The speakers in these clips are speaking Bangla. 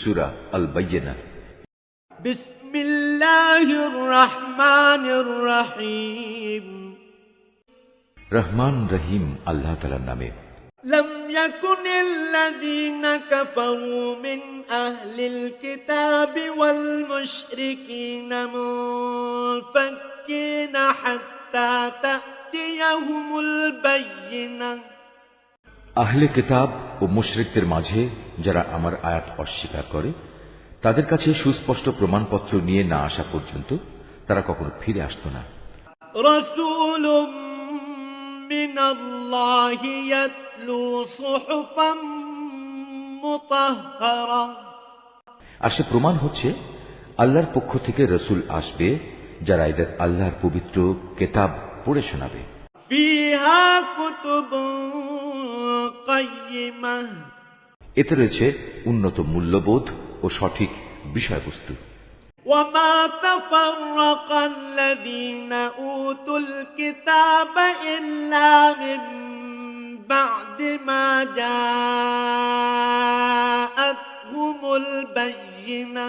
সুরা আল বাইয়েনা بسم الله الرحمن الرحيم রহমান রহিম আল্লাহ তালার নামে لم يكن الذين كفروا من أهل الكتاب والمشركين منفكين حتى تأتيهم البينة আহলে কিতাব ও মুশরিকদের মাঝে যারা আমার আয়াত অস্বীকার করে তাদের কাছে সুস্পষ্ট প্রমাণপত্র নিয়ে না আসা পর্যন্ত তারা কখনো ফিরে আসতো না رسول من الله يتلو صحفا مطهرة আর সে প্রমাণ হচ্ছে আল্লাহর পক্ষ থেকে রসুল আসবে যারা এদের আল্লাহর পবিত্র কেতাব পড়ে শোনাবে فيها كتب قيمة এতে রয়েছে উন্নত মূল্যবোধ ও সঠিক বিষয়বস্তু وما تفرق الذين أوتوا الكتاب إلا من بعد ما جاءتهم البينة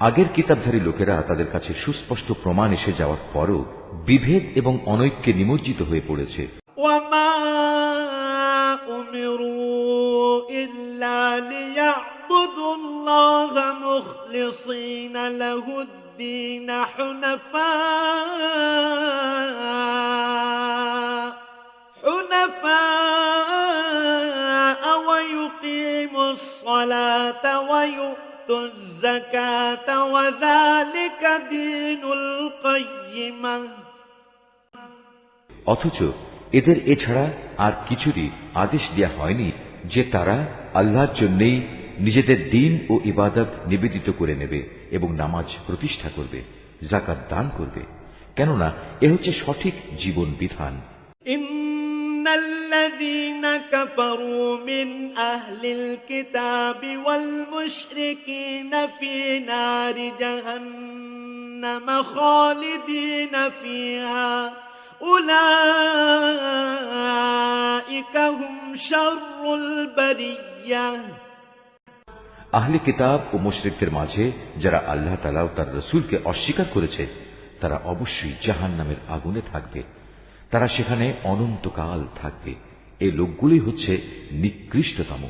আগের কিতাবধারী লোকেরা তাদের কাছে সুস্পষ্ট প্রমাণ এসে যাওয়ার পরও বিভেদ এবং অনৈক্যে নিমজ্জিত হয়ে পড়েছে وما أمروا إلا ليعبدوا الله مخلصين له الدين حنفاء حنفاء ويقيموا الصلاة ويؤتوا الزكاة وذلك دين القيمة অথচ এদের এছাড়া আর কিছুরই আদেশ দেয়া হয়নি যে তারা আল্লাহর জন্যেই নিজেদের দিন ও ইবাদত নিবেদিত করে নেবে এবং নামাজ প্রতিষ্ঠা করবে জাকাত দান করবে কেননা এ হচ্ছে সঠিক জীবন বিধান إن الذين كفروا من أهل الكتاب والمشركين في نار جهنم خالدين فيها أولئك هم شر البرية আহলে কিতাব ও মুশরিকদের মাঝে যারা আল্লাহ তালা ও তার রসুলকে অস্বীকার করেছে তারা অবশ্যই জাহান নামের আগুনে থাকবে তারা সেখানে অনন্তকাল থাকবে এই লোকগুলি হচ্ছে নিকৃষ্টতম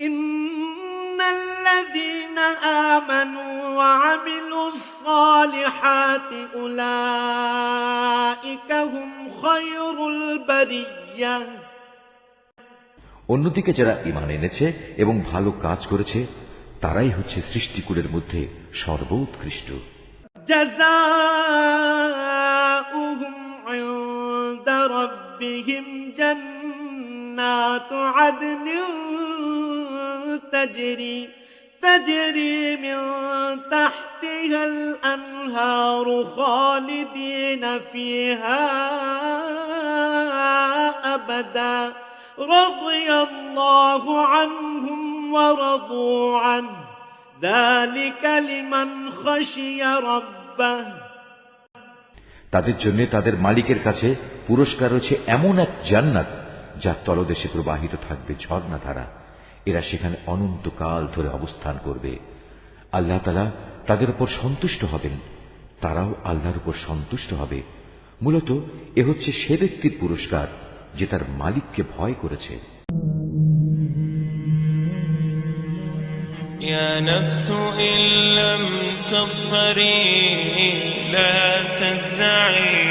إن الذين آمنوا وعملوا الصالحات أولئك هم خير البرية অন্যদিকে যারা ইমান এনেছে এবং ভালো কাজ করেছে তারাই হচ্ছে সৃষ্টিকুলের মধ্যে সর্বোৎকৃষ্ট جزاؤهم عند ربهم جنات عدن تجري تجري من تحتها الأنهار خالدين فيها أبدا رضي الله عنهم ورضوا عنه ذلك لمن خشي ربه তাদের জন্য তাদের মালিকের কাছে পুরস্কার রয়েছে এমন এক জান্নাত যার তলদেশে প্রবাহিত থাকবে ঝর্ণাধারা এরা সেখানে অনন্তকাল ধরে অবস্থান করবে আল্লাহ তালা তাদের উপর সন্তুষ্ট হবেন তারাও আল্লাহর উপর সন্তুষ্ট হবে মূলত এ হচ্ছে সে ব্যক্তির পুরস্কার যে তার মালিককে ভয় করেছে يا نفس إن لم تظفري لا تجزعي